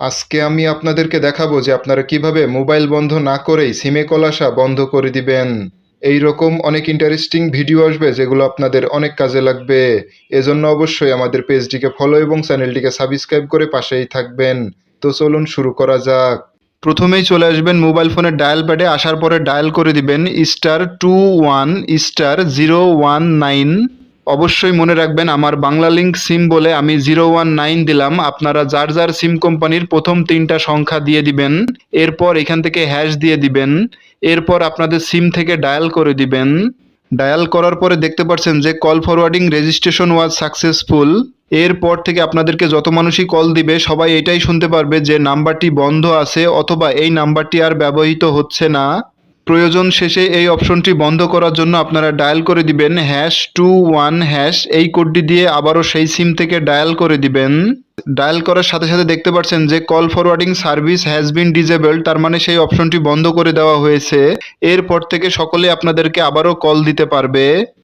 আজকে আমি আপনাদেরকে দেখাবো যে আপনারা কীভাবে মোবাইল বন্ধ না করেই সিমে কল আসা বন্ধ করে দিবেন। এই রকম অনেক ইন্টারেস্টিং ভিডিও আসবে যেগুলো আপনাদের অনেক কাজে লাগবে। এজন্য অবশ্যই আমাদের পেজটিকে ফলো এবং চ্যানেলটিকে সাবস্ক্রাইব করে পাশেই থাকবেন। তো চলুন শুরু করা যাক। প্রথমেই চলে আসবেন মোবাইল ফোনের ডায়াল প্যাডে আসার পরে ডায়াল করে দিবেন star two one star zero one nine অবশ্যই মনে রাখবেন, আমার বাংলা লিঙ্ক সিম বলে আমি জিরো ওয়ান নাইন দিলাম। আপনারা যার যার সিম কোম্পানির প্রথম তিনটা সংখ্যা দিয়ে দিবেন, এরপর এখান থেকে হ্যাশ দিয়ে দিবেন, এরপর আপনাদের সিম থেকে ডায়াল করে দিবেন। ডায়াল করার পরে দেখতে পাচ্ছেন যে call forwarding registration was successful এরপর থেকে আপনাদেরকে যত মানুষই কল দিবে, সবাই এটাই শুনতে পারবে যে নাম্বারটি বন্ধ আছে অথবা এই নাম্বারটি আর ব্যবহৃত হচ্ছে না। প্রয়োজন শেষে এই অপশনটি বন্ধ করার জন্য আপনারা ডায়াল করে দিবেন হ্যাশ টু ওয়ান হ্যাশ। এই কোডটি দিয়ে আবারও সেই সিম থেকে ডায়াল করে দিবেন। ডায়াল করার সাথে সাথে দেখতে পাচ্ছেন যে call forwarding service has been disabled তার মানে সেই অপশনটি বন্ধ করে দেওয়া হয়েছে। এরপর থেকে সকলে আপনাদেরকে আবারও কল দিতে পারবে।